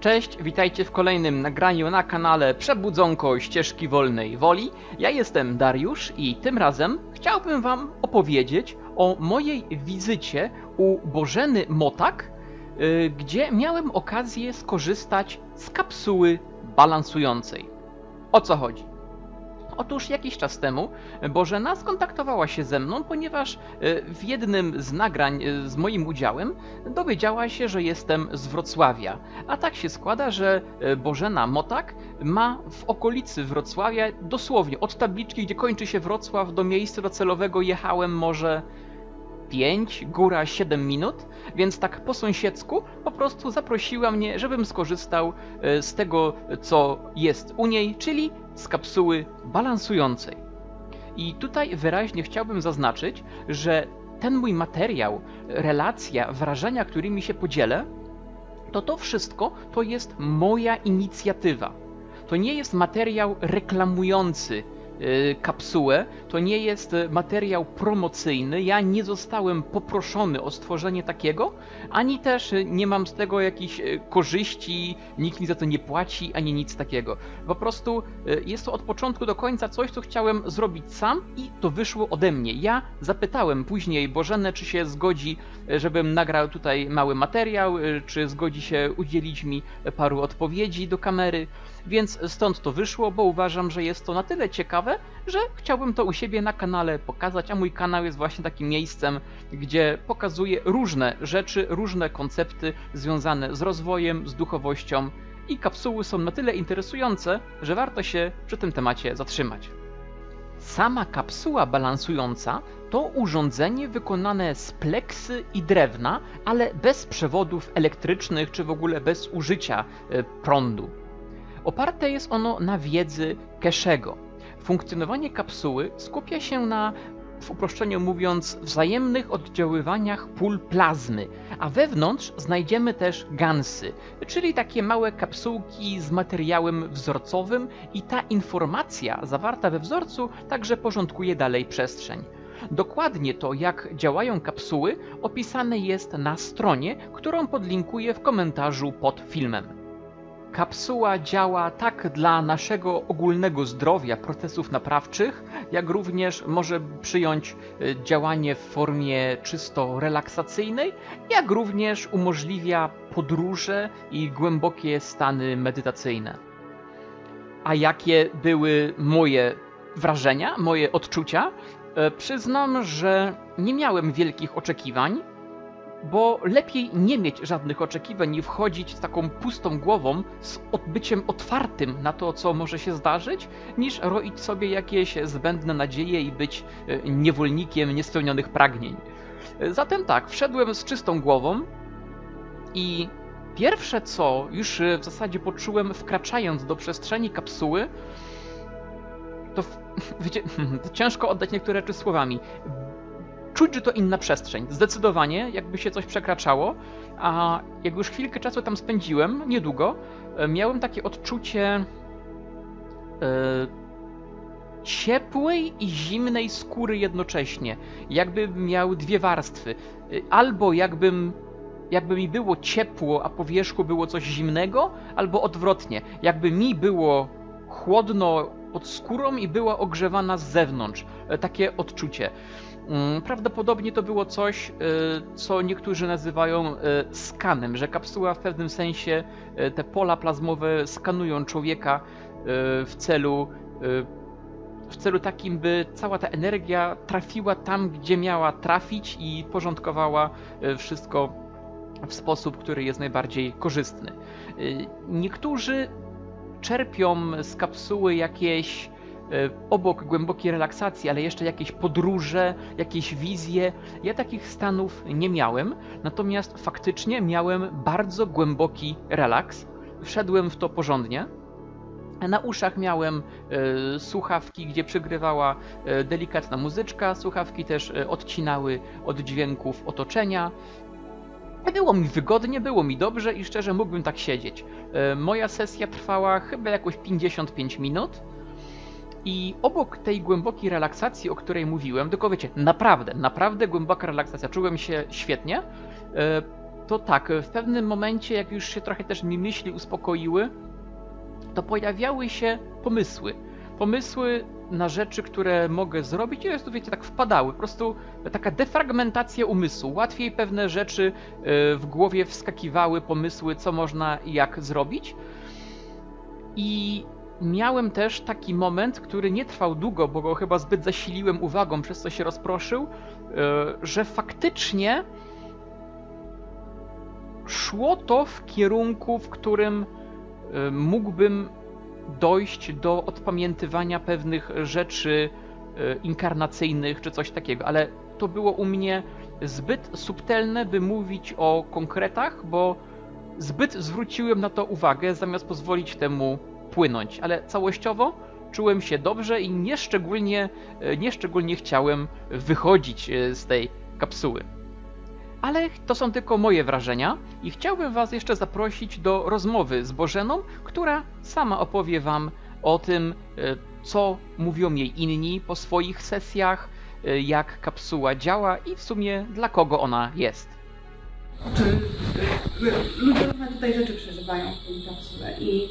Cześć, witajcie w kolejnym nagraniu na kanale Przebudzonko Ścieżki Wolnej Woli. Ja jestem Dariusz i tym razem chciałbym wam opowiedzieć o mojej wizycie u Bożeny Motak, yy, gdzie miałem okazję skorzystać z kapsuły balansującej. O co chodzi? Otóż jakiś czas temu Bożena skontaktowała się ze mną, ponieważ e, w jednym z nagrań e, z moim udziałem dowiedziała się, że jestem z Wrocławia. A tak się składa, że e, Bożena Motak ma w okolicy Wrocławia, dosłownie od tabliczki, gdzie kończy się Wrocław, do miejsca docelowego jechałem może 5, góra 7 minut, więc tak po sąsiedzku po prostu zaprosiła mnie, żebym skorzystał e, z tego, co jest u niej, czyli z kapsuły balansującej. I tutaj wyraźnie chciałbym zaznaczyć, że ten mój materiał, relacja, wrażenia, którymi się podzielę, to to wszystko to jest moja inicjatywa. To nie jest materiał reklamujący kapsułę. To nie jest y, materiał promocyjny. Ja nie zostałem poproszony o stworzenie takiego, ani też y, nie mam z tego jakichś korzyści, nikt mi za to nie płaci, ani nic takiego. Po prostu jest to od początku do końca coś, co chciałem zrobić sam i to wyszło ode mnie. Ja zapytałem później Bożenę, czy się zgodzi, żebym nagrał tutaj mały materiał, czy zgodzi się udzielić mi paru odpowiedzi do kamery. Więc stąd to wyszło, bo uważam, że jest to na tyle ciekawe, że chciałbym to u siebie na kanale pokazać, a mój kanał jest właśnie takim miejscem, gdzie pokazuję różne rzeczy, różne koncepty związane z rozwojem, z duchowością i kapsuły są na tyle interesujące, że warto się przy tym temacie zatrzymać. Sama kapsuła balansująca to urządzenie wykonane z pleksy i drewna, ale bez przewodów elektrycznych czy w ogóle bez użycia e, prądu. Oparte jest ono na wiedzy Keszego. Funkcjonowanie kapsuły skupia się na, w uproszczeniu mówiąc, wzajemnych oddziaływaniach pól plazmy, a wewnątrz znajdziemy też gansy, czyli takie małe kapsułki z materiałem wzorcowym i ta informacja zawarta we wzorcu także porządkuje dalej przestrzeń. Dokładnie to, jak działają kapsuły, opisane jest na stronie, którą podlinkuję w komentarzu pod filmem. Kapsuła działa tak dla naszego ogólnego zdrowia, procesów naprawczych, jak również może przyjąć y, działanie w formie czysto relaksacyjnej, jak również umożliwia podróże i głębokie stany medytacyjne. A jakie były moje wrażenia, moje odczucia? E, przyznam, że nie miałem wielkich oczekiwań bo lepiej nie mieć żadnych oczekiwań i wchodzić z taką pustą głową, z odbyciem otwartym na to, co może się zdarzyć, niż roić sobie jakieś zbędne nadzieje i być e, niewolnikiem niespełnionych pragnień. Zatem tak, wszedłem z czystą głową i pierwsze co już e, w zasadzie poczułem wkraczając do przestrzeni kapsuły, to wiecie, ciężko oddać niektóre rzeczy słowami czuć, że to inna przestrzeń. Zdecydowanie, jakby się coś przekraczało, a jak już chwilkę czasu tam spędziłem, niedługo, e, miałem takie odczucie e, ciepłej i zimnej skóry jednocześnie. Jakbym miał dwie warstwy. E, albo jakbym jakby mi było ciepło, a po wierzchu było coś zimnego, albo odwrotnie. Jakby mi było chłodno pod skórą i była ogrzewana z zewnątrz. Takie odczucie. Mm, prawdopodobnie to było coś, y, co niektórzy nazywają y, skanem, że kapsuła w pewnym sensie y, te pola plazmowe skanują człowieka w celu w celu takim, by cała ta energia trafiła tam, gdzie miała trafić i porządkowała wszystko w sposób, który jest najbardziej korzystny. Niektórzy czerpią z kapsuły jakieś E, obok głębokiej relaksacji, ale jeszcze jakieś podróże, jakieś wizje. Ja takich stanów nie miałem, natomiast faktycznie miałem bardzo głęboki relaks. Wszedłem w to porządnie. Na uszach miałem e, słuchawki, gdzie przygrywała e, delikatna muzyczka. Słuchawki też e, odcinały od dźwięków otoczenia. Było mi wygodnie, było mi dobrze i szczerze mógłbym tak siedzieć. E, moja sesja trwała chyba jakoś 55 minut. I obok tej głębokiej relaksacji, o której mówiłem, tylko wiecie, naprawdę, naprawdę głęboka relaksacja, czułem się świetnie. E, to tak, w pewnym momencie, jak już się trochę też mi myśli uspokoiły, to pojawiały się pomysły. Pomysły na rzeczy, które mogę zrobić, i jest, wiecie, tak wpadały. Po prostu taka defragmentacja umysłu. Łatwiej pewne rzeczy y, w głowie wskakiwały, pomysły, co można i jak zrobić. I miałem też taki moment, który nie trwał długo, bo go chyba zbyt zasiliłem uwagą, przez co się rozproszył, y, że faktycznie szło to w kierunku, w którym y, mógłbym dojść do odpamiętywania pewnych rzeczy y, inkarnacyjnych czy coś takiego, ale to było u mnie zbyt subtelne, by mówić o konkretach, bo zbyt zwróciłem na to uwagę, zamiast pozwolić temu płynąć, ale całościowo czułem się dobrze i nieszczególnie, y, nieszczególnie chciałem wychodzić y, z tej kapsuły. Ale to są tylko moje wrażenia i chciałbym Was jeszcze zaprosić do rozmowy z Bożeną, która sama opowie Wam o tym, e, co mówią jej inni po swoich sesjach, e, jak kapsuła działa i w sumie dla kogo ona jest. Czy ludzie różne tutaj rzeczy przeżywają w tej kapsule i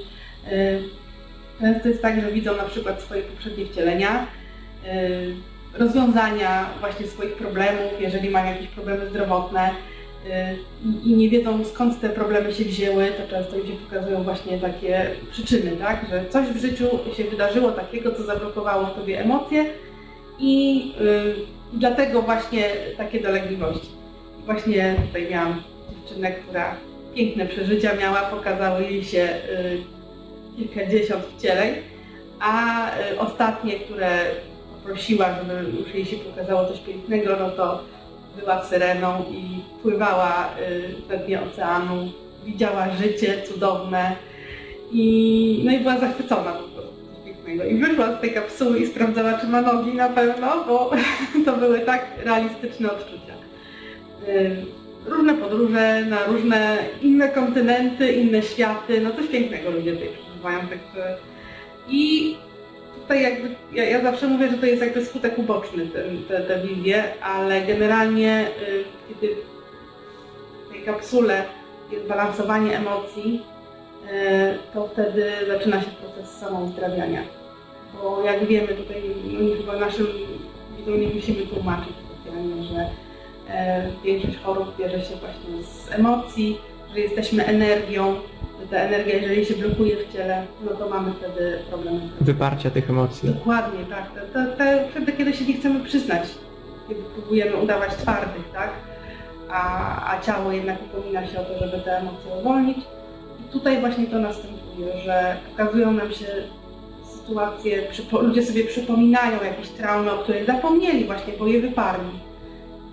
często jest tak, że widzą na przykład swoje poprzednie wcielenia, y, rozwiązania właśnie swoich problemów, jeżeli mają jakieś problemy zdrowotne y, i- nie wiedzą skąd te problemy się wzięły, to często im się pokazują właśnie takie przyczyny, tak? że coś w życiu się wydarzyło takiego, co zablokowało w tobie emocje i y, dlatego właśnie takie dolegliwości. Właśnie tutaj miałam dziewczynę, która piękne przeżycia miała, pokazało jej się y, kilkadziesiąt wcieleń, a y, ostatnie, które poprosiła, żeby już jej się pokazało coś pięknego, no to była syreną i pływała y, na dnie oceanu, widziała życie cudowne i, no i była zachwycona po prostu pięknego. I wyszła z tej kapsuły i sprawdzała, czy ma nogi na pewno, bo to były tak realistyczne odczucia. Y, Różne podróże na różne inne kontynenty, inne światy, no coś pięknego ludzie tutaj także i tutaj jakby, ja, ja zawsze mówię, że to jest jakby skutek uboczny ten, te, te wizje, ale generalnie y, kiedy w tej kapsule jest balansowanie emocji, y, to wtedy zaczyna się proces samouzdrawiania. Bo jak wiemy tutaj, no chyba naszym widzom nie musimy tłumaczyć specjalnie, że e, większość chorób bierze się właśnie z emocji, że jesteśmy energią, że ta energia jeżeli się blokuje w ciele, no to mamy wtedy problemy. wyparcia tych emocji. Dokładnie, tak. To, to, to wtedy, kiedy się nie chcemy przyznać, kiedy próbujemy udawać twardych, tak? A, a ciało jednak upomina się o to, żeby te emocje uwolnić. I tutaj właśnie to następuje, że pokazują nam się sytuacje, ludzie sobie przypominają jakieś traumy, o których zapomnieli właśnie, bo je wyparli.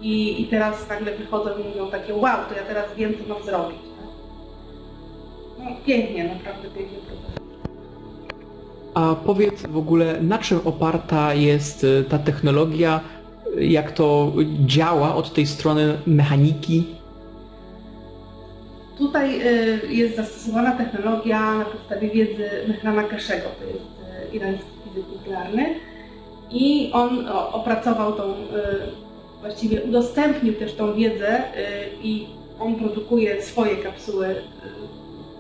I, I teraz nagle wychodzą i mówią takie, wow, to ja teraz wiem, co mam zrobić. No, pięknie, naprawdę pięknie. A powiedz w ogóle, na czym oparta jest y, ta technologia, y, jak to działa od tej strony mechaniki? Tutaj y, jest zastosowana technologia na podstawie wiedzy Mehrana Keszego, to jest y, irański fizyk nuklearny i on o, opracował tą, y, właściwie udostępnił też tą wiedzę y, i on produkuje swoje kapsuły y,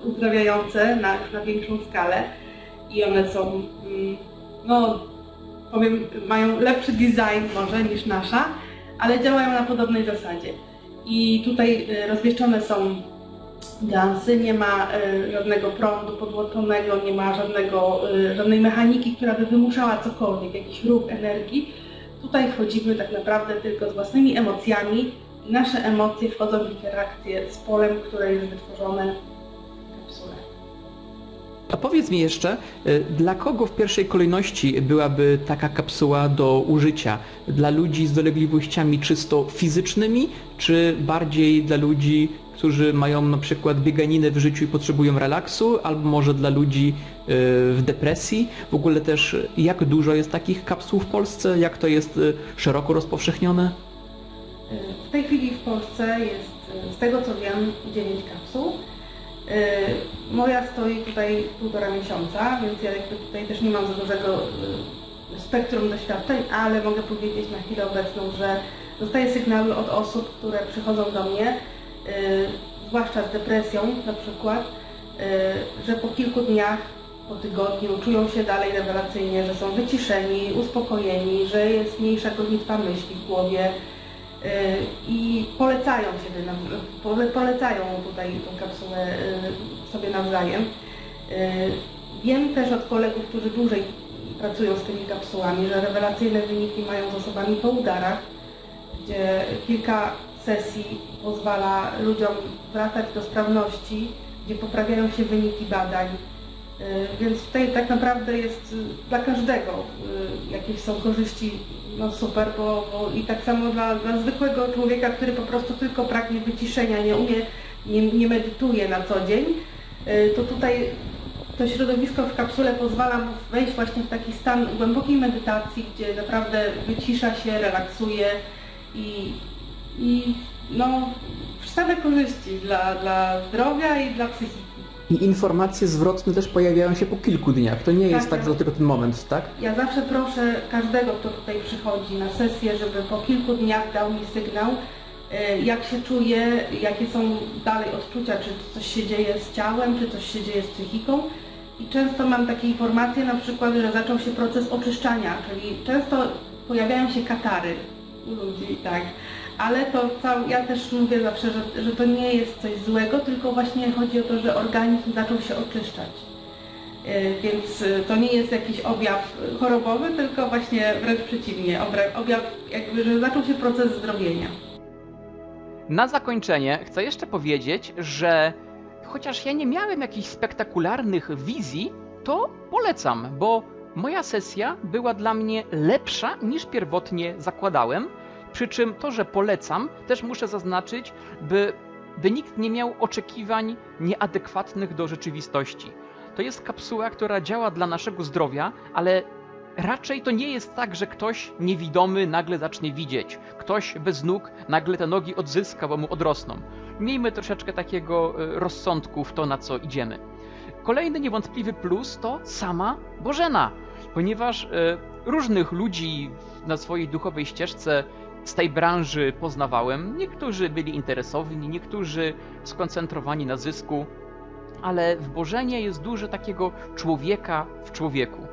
uzdrawiające na, na większą skalę i one są, mm, no powiem, mają lepszy design może niż nasza, ale działają na podobnej zasadzie. I tutaj y, rozmieszczone są Gansy, nie ma y, żadnego prądu podłączonego, nie ma żadnego, y, żadnej mechaniki, która by wymuszała cokolwiek, jakiś ruch energii. Tutaj wchodzimy tak naprawdę tylko z własnymi emocjami i nasze emocje wchodzą w interakcję z polem, które jest wytworzone. A powiedz mi jeszcze, y, dla kogo w pierwszej kolejności byłaby taka kapsuła do użycia? Dla ludzi z dolegliwościami czysto fizycznymi, czy bardziej dla ludzi, którzy mają na przykład bieganinę w życiu i potrzebują relaksu, albo może dla ludzi y, w depresji? W ogóle też jak dużo jest takich kapsuł w Polsce? Jak to jest y, szeroko rozpowszechnione? W tej chwili w Polsce jest, z tego co wiem, 9 kapsuł. Y, Moja stoi tutaj półtora miesiąca, więc ja jakby tutaj też nie mam za dużego y, spektrum doświadczeń, ale mogę powiedzieć na chwilę obecną, że dostaję sygnały od osób, które przychodzą do mnie y, zwłaszcza z depresją na przykład, że po kilku dniach, po tygodniu czują się dalej rewelacyjnie, że są wyciszeni, uspokojeni, że jest mniejsza gonitwa myśli w głowie i polecają siebie, polecają tutaj tą kapsułę y, sobie nawzajem. Y, Wiem też od kolegów, którzy dłużej pracują z tymi kapsułami, że rewelacyjne wyniki mają z osobami po udarach, gdzie kilka sesji pozwala ludziom wracać do sprawności, gdzie poprawiają się wyniki badań. Więc tutaj tak naprawdę jest dla każdego jakieś są korzyści no super, bo, bo i tak samo dla, dla zwykłego człowieka, który po prostu tylko pragnie wyciszenia, nie umie, nie, nie medytuje na co dzień, y, to tutaj to środowisko w kapsule pozwala mu wejść właśnie w taki stan głębokiej medytacji, gdzie naprawdę wycisza się, relaksuje i, i no, same korzyści dla, dla zdrowia i dla psychiki. I informacje zwrotne też pojawiają się po kilku dniach. To nie jest Tak, tak, że tylko ten moment, tak? Ja zawsze proszę każdego, kto tutaj przychodzi na sesję, żeby po kilku dniach dał mi sygnał, e, jak się czuje, jakie są dalej odczucia, czy coś się dzieje z ciałem, czy coś się dzieje z psychiką. I często mam takie informacje na przykład, że zaczął się proces oczyszczania, czyli często pojawiają się katary u ludzi, tak. Ale to cał, ja też mówię zawsze, że, że to nie jest coś złego, tylko właśnie chodzi o to, że organizm zaczął się oczyszczać. E, Więc e, to nie jest jakiś objaw chorobowy, tylko właśnie wręcz przeciwnie, objaw jakby, że zaczął się proces zdrowienia. Na zakończenie chcę jeszcze powiedzieć, że chociaż ja nie miałem jakichś spektakularnych wizji, to polecam, bo moja sesja była dla mnie lepsza niż pierwotnie zakładałem. Przy czym to, że polecam, też muszę zaznaczyć, by, by nikt nie miał oczekiwań nieadekwatnych do rzeczywistości. To jest kapsuła, która działa dla naszego zdrowia, ale raczej to nie jest tak, że ktoś niewidomy nagle zacznie widzieć, ktoś bez nóg nagle te nogi odzyska, bo mu odrosną. Miejmy troszeczkę takiego e, rozsądku w to, na co idziemy. Kolejny niewątpliwy plus to sama Bożena, ponieważ e, różnych ludzi na swojej duchowej ścieżce z tej branży poznawałem. Niektórzy byli interesowni, niektórzy skoncentrowani na zysku, ale w Bożenie jest dużo takiego człowieka w człowieku.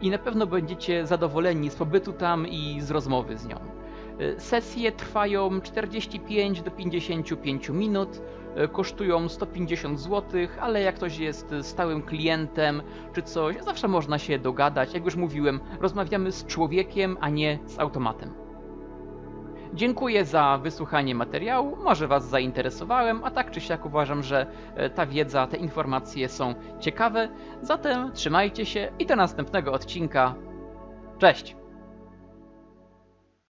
I na pewno będziecie zadowoleni z pobytu tam i z rozmowy z nią. Sesje trwają 45 do 55 minut, kosztują 150 zł, ale jak ktoś jest stałym klientem czy coś, zawsze można się dogadać. Jak już mówiłem, rozmawiamy z człowiekiem, a nie z automatem. Dziękuję za wysłuchanie materiału. Może Was zainteresowałem, a tak czy siak uważam, że e, ta wiedza, te informacje są ciekawe. Zatem trzymajcie się i do następnego odcinka. Cześć!